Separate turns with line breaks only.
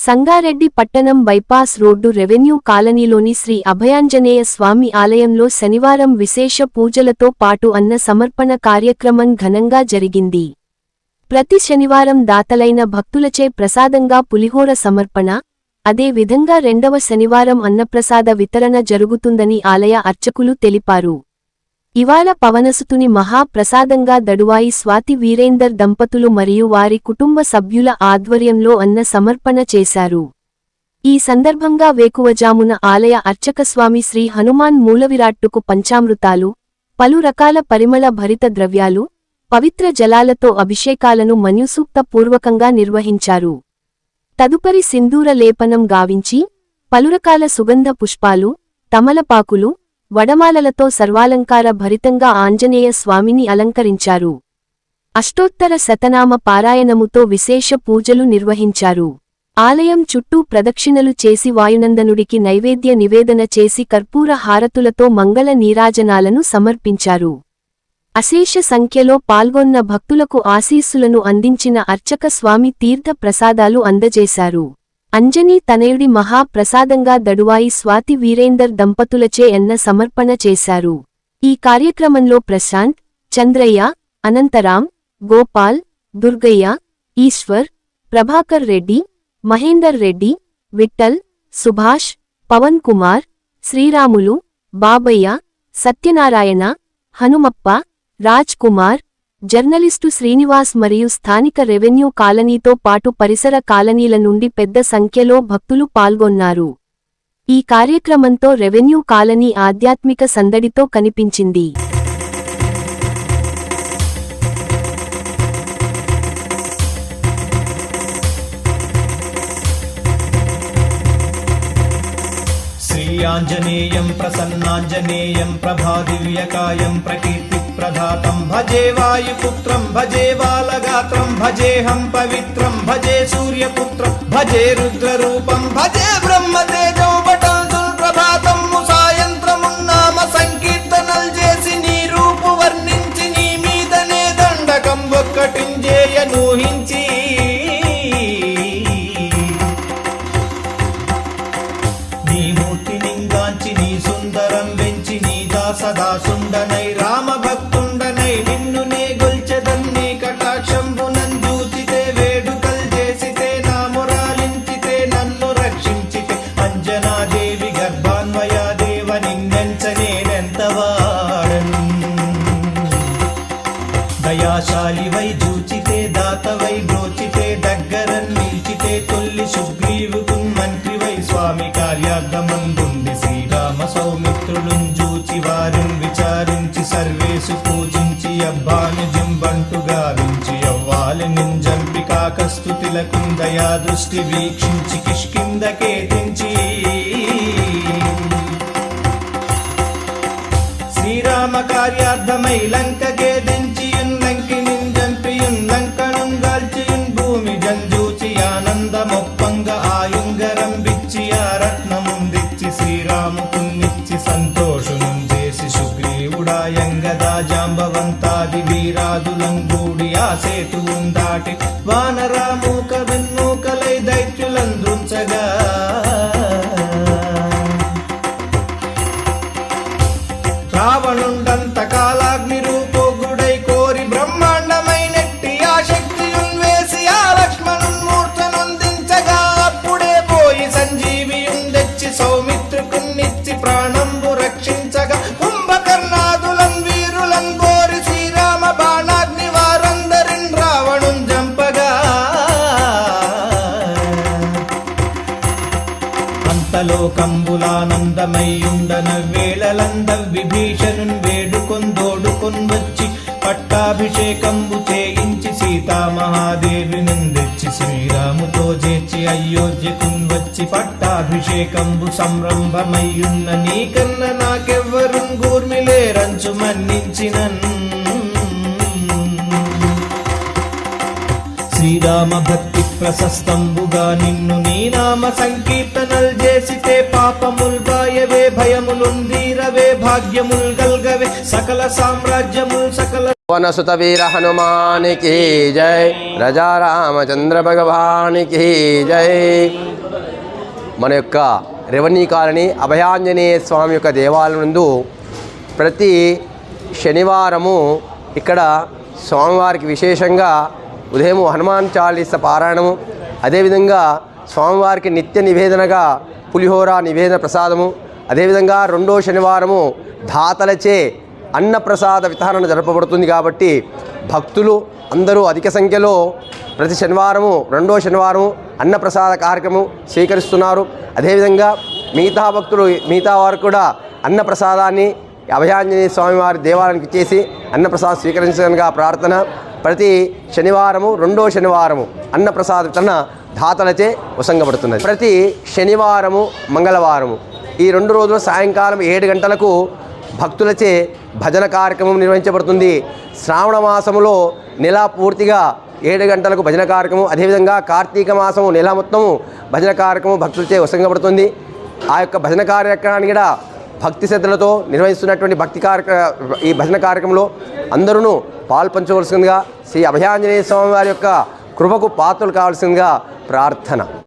సంగారెడ్డి పట్టణం bypass road revenue కాలనీలోని శ్రీ అభయాంజనేయ స్వామి ఆలయంలో శనివారం విశేష పూజలతో పాటు అన్న సమర్పణ కార్యక్రమం ఘనంగా జరిగింది. ప్రతి శనివారం దాతలైన భక్తులచే ప్రసాదంగా పులిహోర సమర్పణ అదే విధంగా రెండవ శనివారం అన్నప్రసాద వితరణ జరుగుతుందని ఆలయ అర్చకులు తెలిపారు. ఇవాళ పవనసుతుని మహాప్రసాదంగా దడువాయి స్వాతి వీరేందర్ దంపతులు మరియు వారి కుటుంబ సభ్యుల ఆధ్వర్యంలో అన్న సమర్పణ చేశారు. ఈ సందర్భంగా వేకువజామున ఆలయ అర్చకస్వామి శ్రీ హనుమాన్ మూలవిరాట్టుకు పంచామృతాలు పలు రకాల పరిమళ భరిత ద్రవ్యాలు పవిత్ర జలాలతో అభిషేకాలను మన్యుసూక్త పూర్వకంగా నిర్వహించారు. తదుపరి సింధూర లేపనం గావించి పలురకాల సుగంధ పుష్పాలు తమలపాకులు వడమాలలతో సర్వాలంకార భరితంగా ఆంజనేయ స్వామిని అలంకరించారు. అష్టోత్తర శతనామ పారాయణముతో విశేష పూజలు నిర్వహించారు. ఆలయం చుట్టూ ప్రదక్షిణలు చేసి వాయునందనుడికి నైవేద్య నివేదన చేసి కర్పూర హారతులతో మంగళ నీరాజనాలను సమర్పించారు. అశేష సంఖ్యలో పాల్గొన్న భక్తులకు ఆశీస్సులను అందించిన అర్చక స్వామి తీర్థ ప్రసాదాలు అందజేశారు. అంజనీ తనయుడి మహా ప్రసాదంగా దడువాయి స్వాతి వీరేందర్ దంపతులచే ఎన్న సమర్పణ చేశారు. ఈ కార్యక్రమంలో ప్రశాంత్ చంద్రయ్య అనంతరాం గోపాల్ దుర్గయ్య ఈశ్వర్ ప్రభాకర్ రెడ్డి మహేందర్ రెడ్డి విఠల్ సుభాష్ పవన్ కుమార్ శ్రీరాములు బాబయ్య సత్యనారాయణ హనుమప్ప రాజ్ కుమార్ జర్నలిస్టు శ్రీనివాస్ మరియు స్థానిక రెవెన్యూ కాలనీతో పాటు పరిసర కాలనీల నుండి పెద్ద సంఖ్యలో భక్తులు పాల్గొన్నారు. ఈ కార్యక్రమంతో రెవెన్యూ కాలనీ ఆధ్యాత్మిక సందడితో కనిపించింది.
ఆంజనేయం ప్రసన్నాంజనేయం ప్రభాదివ్యకాయం ప్రకీ प्रकीर्तिप्रदातं भजे वायुपुत्रं भजे बालगात्रं भजेऽहं पवित्रं भजे सूर्यपुत्रं भजे रुद्ररूपं भजे ब्रह्मतेजो ప్రభాతం సాయంత్రమున్నామ సంకీర్తనలు చేసి నీ రూపు వర్ణించి నీ మీదనే దండకం ఒక్కటింజేయ నూహించి నీ మూర్తి నింగాంచి నీ సుందరం వెంచి నీ దాసదాసుండనై దయాశాలి జూచితే దాతవై బ్రోచితే దగ్గర నిలిచితే తొల్లి సుగ్రీవుకు మంత్రివై స్వామి కార్యార్థమందుంది శ్రీరామ సౌమిత్రులుం జూచి వారిని విచారించి సర్వేసు పూజించి అబ్బాను జింబంటు గావించి అవ్వాలి నింజంపి కాకస్తుతిలకు దయా దృష్టి వీక్షించి కిష్కిందకే తెంచి శ్రీరామ కార్యార్థమై లంక ఆయుంగరం బిచ్చి ఆ రత్నముందిచ్చి శ్రీరాముకున్నిచ్చి సంతోషును చేసి సుగ్రీవుడాయంగదా జాంబవంతాది వీరాదులంగూడి ఆ సేతువుం దాటి తంబులానందమయ్యుండన వేళలంద విభీషణున్ వేడుకొందోడుకొన్ వచ్చి పట్టాభిషేకంబు చేయించి సీతామహాదేవి తెచ్చి శ్రీరాముతో చేర్చి అయోధ్యకున్ వచ్చి పట్టాభిషేకంబు సంరంభమయ్యున్న నీకన్న నాకెవ్వరున్ గూర్మిలేరంచు మన్నించినన్. శ్రీరామ భక్తి ప్రశస్తంబుగా నిన్ను నీ నామ సంకీర్తనల్ చేసితే పాపముల్ బాయవే భయములుందీరవే భాగ్యముల్ గల్గవే సకల సామ్రాజ్యముల్ సకల
వనసుత వీర హనుమానికి జై రజా రామచంద్ర భగవానికి జై. మన యొక్క రెవెన్యూ కాలనీ అభయాంజనేయ స్వామి యొక్క దేవాలయం నందు ప్రతి శనివారము ఇక్కడ స్వామివారికి విశేషంగా ఉదయం హనుమాన్ చాలీస పారాయణము అదేవిధంగా స్వామివారికి నిత్య నివేదనగా పులిహోర నివేదన ప్రసాదము అదేవిధంగా రెండో శనివారము ధాతలచే అన్నప్రసాద వితరణ జరపబడుతుంది కాబట్టి భక్తులు అందరూ అధిక సంఖ్యలో ప్రతి శనివారము రెండో శనివారము అన్నప్రసాద కార్యక్రమం స్వీకరిస్తున్నారు. అదేవిధంగా మిగతా భక్తులు మిగతా వారు కూడా అన్నప్రసాదాన్ని అభయాంజనేయ స్వామివారి దేవాలయానికి ఇచ్చేసి అన్నప్రసాద్ స్వీకరించడానికి ప్రార్థన. ప్రతి శనివారము రెండో శనివారము అన్నప్రసాద వితరణ దాతలచే వసంగబడుతున్నది ప్రతి శనివారము మంగళవారము ఈ రెండు రోజులు సాయంకాలం ఏడు గంటలకు భక్తులచే భజన కార్యక్రమం నిర్వహించబడుతుంది. శ్రావణ మాసములో నెల పూర్తిగా ఏడు గంటలకు భజన కార్యక్రమం అదేవిధంగా కార్తీక మాసము నెల మొత్తము భజన కార్యక్రమం భక్తులచే ఉసంగపడుతుంది. ఆ యొక్క భజన కార్యక్రమాన్ని కూడా భక్తి శ్రద్ధలతో నిర్వహిస్తున్నటువంటి భక్తి కార్యక్ర ఈ భజన కార్యక్రమంలో అందరూ పాల్పంచవలసిందిగా శ్రీ అభయాంజనేయ స్వామి వారి యొక్క కృపకు పాత్రలు కావాల్సిందిగా ప్రార్థన.